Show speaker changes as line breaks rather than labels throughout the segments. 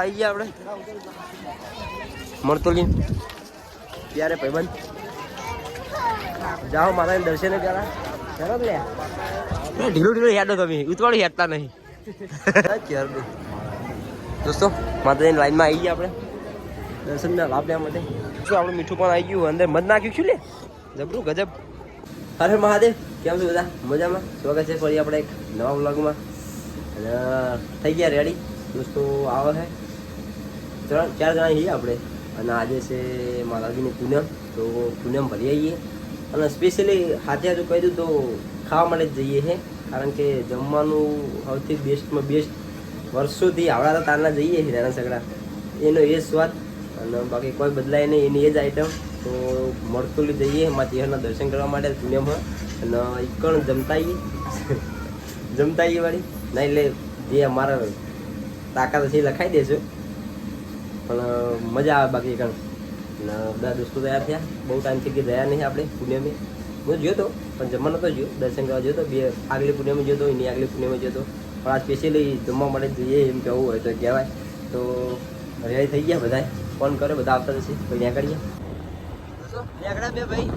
આવી ગયા આપણે. મળતો લીન ત્યારે ભાઈબંધ? જાઓ મારા દર્શન કરા ચાલો લે ઢીલું ઢીલું હેડો તમે. ઉતવાળું હેડતા નહીં. દોસ્તો માતાજીની લાઈનમાં આવી ગયા આપણે. દર્શનના લાભ લેવા માટે. શું આપણું મીઠું પણ આવી ગયું અંદર? મધ નાખ્યું છું લે? જબરું ગજબ. હરે મહાદેવ. કેમ છો બધા? મજામાં? સ્વાગત છે ફરી આપણે એક નવા વ્લોગમાં. અને થઈ ગયા રેડી દોસ્તો, આવે છે ત્રણ ચાર જણા છીએ આપણે. અને આજે છે માતાજીની પૂનમ, તો પૂનમ ભરી આવીએ અને સ્પેશિયલી હાથે હાથું કહી દઉં તો ખાવા માટે જ જઈએ છે કારણ કે જમવાનું સૌથી બેસ્ટમાં બેસ્ટ વર્ષોથી આવડા તો તારના જઈએ છીએ નાના સગડા. એનો એ સ્વાદ. અને બાકી કોઈ બદલાય નહીં, એની એ જ આઈટમ તો મળતુલી જઈએ એમાં તિહરના દર્શન કરવા માટે પૂનમમાં. અને ઈકણ જમતા આવીએ જમતા આવીએ વાળી. ના એટલે જે અમારા તાકાત છે લખાઈ દેજો. પણ મજા આવે બાકી કણ અને બધા દોસ્તો તૈયાર થયા. બહુ ટાઈમથી કે ગયા નહીં આપણે પુણ્યમે. હું જોયો તો, પણ જમવાનો તો જોયો. દર્શન કરવા જોયો તો, બે આગલી પુણ્યમાં જોયો તો, એની આગલી પુણ્યમાં જોયો તો. પણ આ સ્પેશિયલી જમવા માટે જઈએ એમ કહેવું હોય તો કહેવાય. તો રેડી થઈ ગયા બધા ફોન કર્યો, બધા આવતા જશે તો ત્યાં કરીએ નીકળ્યા બે ભાઈ.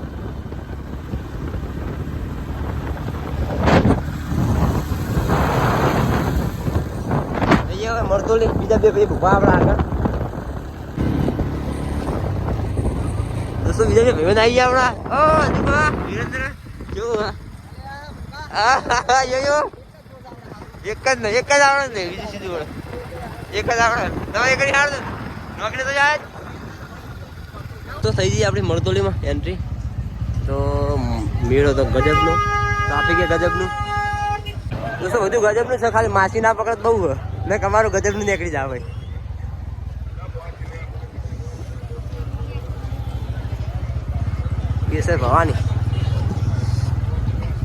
નહીં બીજા બે ભાઈ ભૂપા આપણા આગળ. દોસ્તો બીજા બે ભાઈબંધ આવી ગયા આપણા? ઓ દીપા. વિરેન્દ્ર કેવું હા. યો યો એક જ ને એક જ આવડે ને બીજું સીધું વળે. એક જ આવડે. તમે એક જ નોકરી તો જાય તો થઈ ગઈ આપણી મળતોલીમાં એન્ટ્રી તો મેળો તો ગજબનો ટ્રાફિક ગજબનું? દોસ્તો બધું ગજબનું છે ખાલી માસી ના પકડ બહુ હોય. ને તમારું ગજબનું નીકળી જાય ભાઈ. એ છે ભવાની.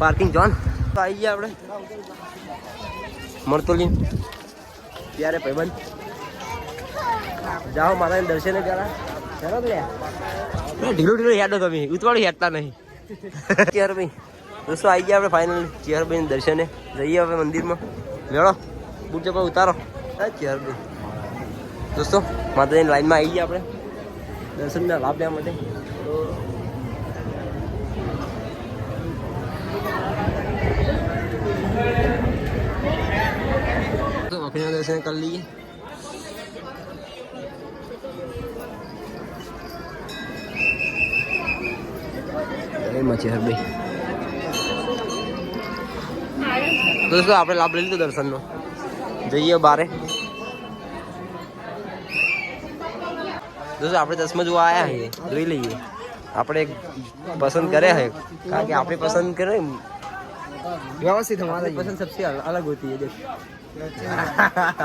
પાર્કિંગ જોન તો આવી ગયા આપણે. મળતોલી ત્યારે ભાઈબંધ. જાઓ માતાને દર્શન કરા. ચાલો ઢીલું ઢીલું હેડો તમે. ઉતવાળું હેડતા નહીં. ચેર ભાઈ દોસ્તો આવી ગયા આપણે ફાઇનલ ચેર ભાઈ દર્શને. જઈએ હવે મંદિરમાં. લેડો બુટ ચપ્પલ ઉતારો? ચેર ભાઈ દોસ્તો, માતાજીની લાઈનમાં આવી ગયા આપણે. દર્શનના લાભ લેવા માટે. તો દર્શન કરી લઈએ. દોસ્તો, આપણે લાભ લઈ લીધો દર્શનનો. જઈએ બારે દોસ્તો આપણે ચશ્મા જોવા આવ્યા છીએ જોઈ લઈએ આપણે એક પસંદ કર્યા છે કારણ કે આપણે પસંદ કરે
व्यवस्थित है
हमारी
माता जी
पसंद सबसे अल- अलग होती है देख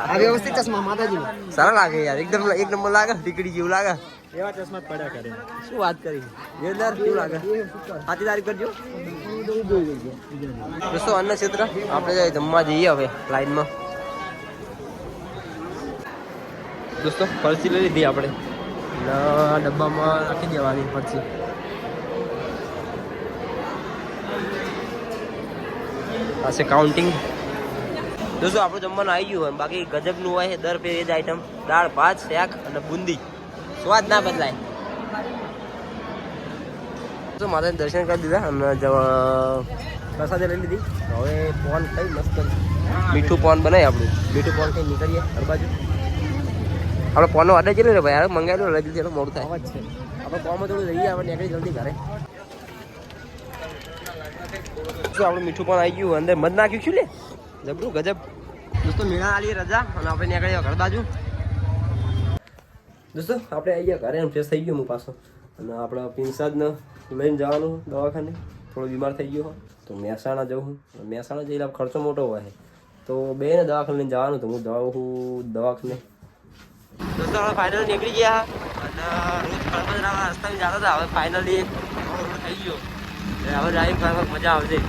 આ વ્યવસ્થિત ચશ્મા માતાજી
સારા લાગે યાર એકદમ એક નંબર લાગે ટીકડી જેવું લાગે
એવા ચશ્મા પડ્યા કરે
શું વાત કરી જોરદાર કેવું લાગે સાચી તારીખ કરજો દોસ્તો અન્ન ક્ષેત્ર આપણે જાય જમવા જઈએ હવે લાઈનમાં દોસ્તો ફરસી લઈ લીધી આપણે. ડબ્બામાં રાખી દેવાની ફરસી. પાસે કાઉન્ટિંગ દોસ્તો આપણું જમવાનું આવી ગયું હોય. બાકી ગજબનું હોય દર ફેર એ જ આઈટમ દાળ ભાત શાક અને બુંદી. સ્વાદ ના બદલાય. તો માતાને દર્શન કરી દીધા અને પ્રસાદે લઈ લીધી. હવે પોન થઈ મસ્ત. મીઠું પોન બનાવી આપણું. મીઠું પોન થઈ નીકળીએ હર બાજુ. આપણે ફોન ઓર્ડર કેટલો રે ભાઈ? મંગાવી મંગાવેલો જલ્દી દીધેલો મોડું થાય.
છે.
આપણે ફોનમાં થોડું રહીએ આપણે નીકળી જલ્દી ઘરે. શું આપણું મીઠું પણ આવી ગયું અંદર મધ નાખ્યું છું લે? જબરું ગજબ. દોસ્તો મીણા આલી રજા અને આપણે નીકળ્યા ઘર બાજુ. દોસ્તો આપણે આવી ગયા ઘરે ફ્રેશ થઈ ગયું હું પાછો. અને આપણે પિંસાદને લઈને જવાનું દવાખાને. થોડો બીમાર થઈ ગયો તો મહેસાણા જવું. મહેસાણા જઈને ખર્ચો મોટો હોય. તો બે ને દવાખાને લઈને જવાનું તો હું દવા દવાખાને દોસ્તો આપણે ફાઇનલ નીકળી ગયા અને રોજ કળમદરામાં રસ્તામાં જતા હતા. હવે ફાઇનલી થઈ ગયો. હવે ડ્રાઇવિંગ કરવામાં મજા આવશે.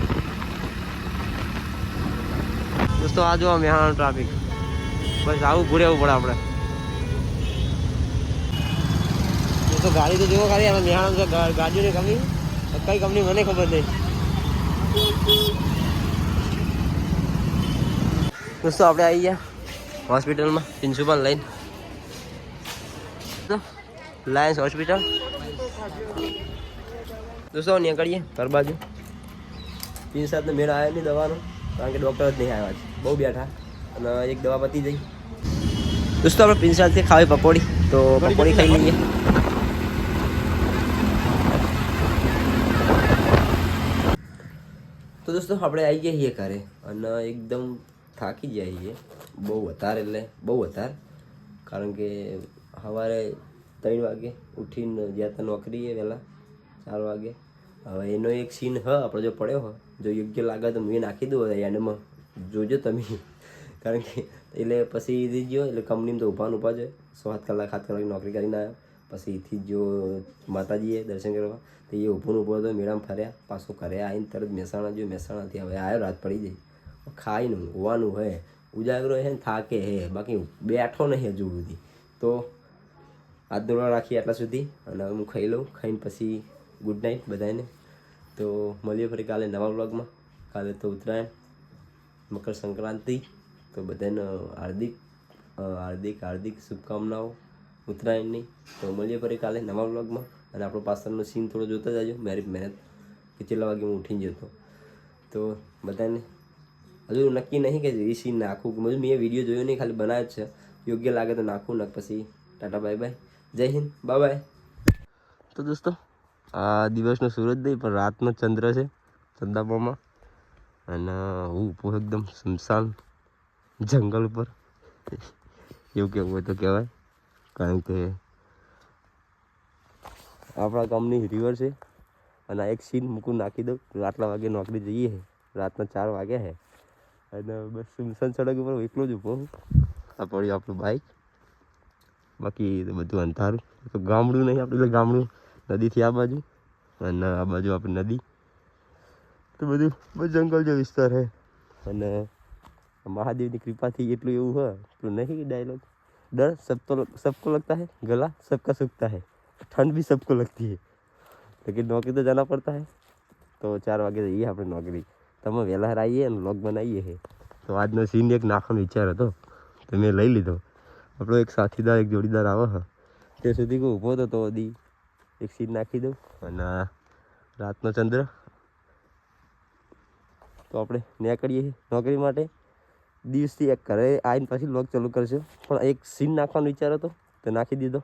દોસ્તો, આ જોવા મહેણાનું ટ્રાફિક બસ આવું ઘૂરે આવવું પડે આપણે. દોસ્તો, ગાડી તો જુઓ ખાલી મેહાણા ગાડીઓની કંપની કઈ કંપની મને ખબર નહીં. દોસ્તો, આપણે આવી ગયા હોસ્પિટલમાં પ્રિન્સિપલ લઈને. લાયન્સ હોસ્પિટલ દોસ્તો નીકળીએ ઘર બાજુ. તીન સાતનો મેળ આવ્યો નહીં દવાનો, કારણ કે ડૉક્ટર જ નહીં આવ્યા છે બહુ બેઠા. અને એક દવા પતી જઈ દોસ્તો, આપણે પિંસાલથી ખાવી પકોડી. તો પકોડી ખાઈ લઈએ. તો દોસ્તો, આપણે આવી ગયા છીએ ઘરે. અને એકદમ થાકી ગયા છીએ. બહુ વધારે એટલે બહુ વધારે. કારણ કે સવારે ત્રણ વાગે ઉઠીને ગયા નોકરી નોકરીએ વહેલા ચાર વાગે. હવે એનો એક સીન હ, આપણે જો પડ્યો હોય જો યોગ્ય લાગે તો મેં નાખી દઉં એન્ડમાં જોજો તમે. કારણ કે એટલે પછી એથી ગયો એટલે કંપનીમાં તો ઊભા ઊભા સો સાત કલાક સાત કલાક નોકરી કરીને આવ્યા. પછી એથી જો માતાજીએ દર્શન કરવા. તો એ ઊભો ઊભો હતો, મેળામાં ફર્યા. પાછો ઘરે આવીને તરત મહેસાણા જો, મહેસાણાથી હવે આવ્યો, રાત પડી જાય ખાઈને ઊવાનું હોય ઉજાગરો હે ને થાકે હે. બાકી બેઠો નહીં હજુ સુધી. તો આજનો વ્લોગ રાખીએ આટલા સુધી અને હવે હું ખાઈ લઉં, ખાઈને પછી ગુડ નાઇટ બધાને તો મળીએ ફરી કાલે નવા બ્લોગમાં કાલે તો ઉત્તરાયણ, મકર સંક્રાંતિ. તો બધાને હાર્દિક હાર્દિક હાર્દિક શુભકામનાઓ ઉત્તરાયણની. તો મળીએ ફરી કાલે નવા બ્લોગમાં અને આપણો પાછળનો સીન થોડો જોતા જાજો. મારી મહેનત કે કેટલા વાગે હું ઉઠીને જતો. તો બધાને હજુ નક્કી નહીં કે એ સીન નાખું મેં વીડિયો જોયો નહીં, ખાલી બનાવ્યો છે. યોગ્ય લાગે તો નાખું ને પછી ટાટા, બાય બાય. જય હિન્દ બાય તો દોસ્તો, આ દિવસનો સૂરજ નહીં, પણ રાતનો ચંદ્ર છે ચંદાપામાં. અને હું ઊભો એકદમ સુમસાન જંગલ ઉપર. એવું કેવું હોય તો કહેવાય. કારણ કે આપણા ગામની રિવર છે. અને આ એક સીન મૂકું નાખી દઉં. આટલા વાગે નોકરી જઈએ રાતના ચાર વાગ્યા છે અને બસ સુમસાન સડક ઉપર એકલો જ ઊભો આ પડ્યું આપણું બાઈક બાકી તો બધું અંધારું તો ગામડું નહીં આપણે એટલે ગામડું નદીથી આ બાજુ અને આ બાજુ આપણી નદી તો બધું બસ જંગલ જેવો વિસ્તાર છે અને મહાદેવની કૃપાથી એટલું એવું હોય એટલું નહીં ડાયલોગ ડર સબકો सबको लगता है गला सबका सूखता है ठंड भी सबको लगती है लेकिन नौकरी तो जाना पड़ता है તો ચાર વાગે જઈએ આપણે નોકરી તમે વહેલા આવીએ અને વ્લોગ બનાવીએ છે તો આજનો સીન એક નાખવાનો વિચાર હતો તો મેં લઈ લીધો આપણો એક સાથીદાર, એક જોડીદાર આવે હા. તે સુધી કોઈ ઊભો હતો તો દી એક સીન નાખી દઉં. અને રાતનો ચંદ્ર. તો આપણે નીકળીએ નોકરી માટે. દિવસથી એક ઘરે આવીને પછી લોક ચાલુ કરશું. પણ એક સીન નાખવાનો વિચાર હતો, તો નાખી દીધો.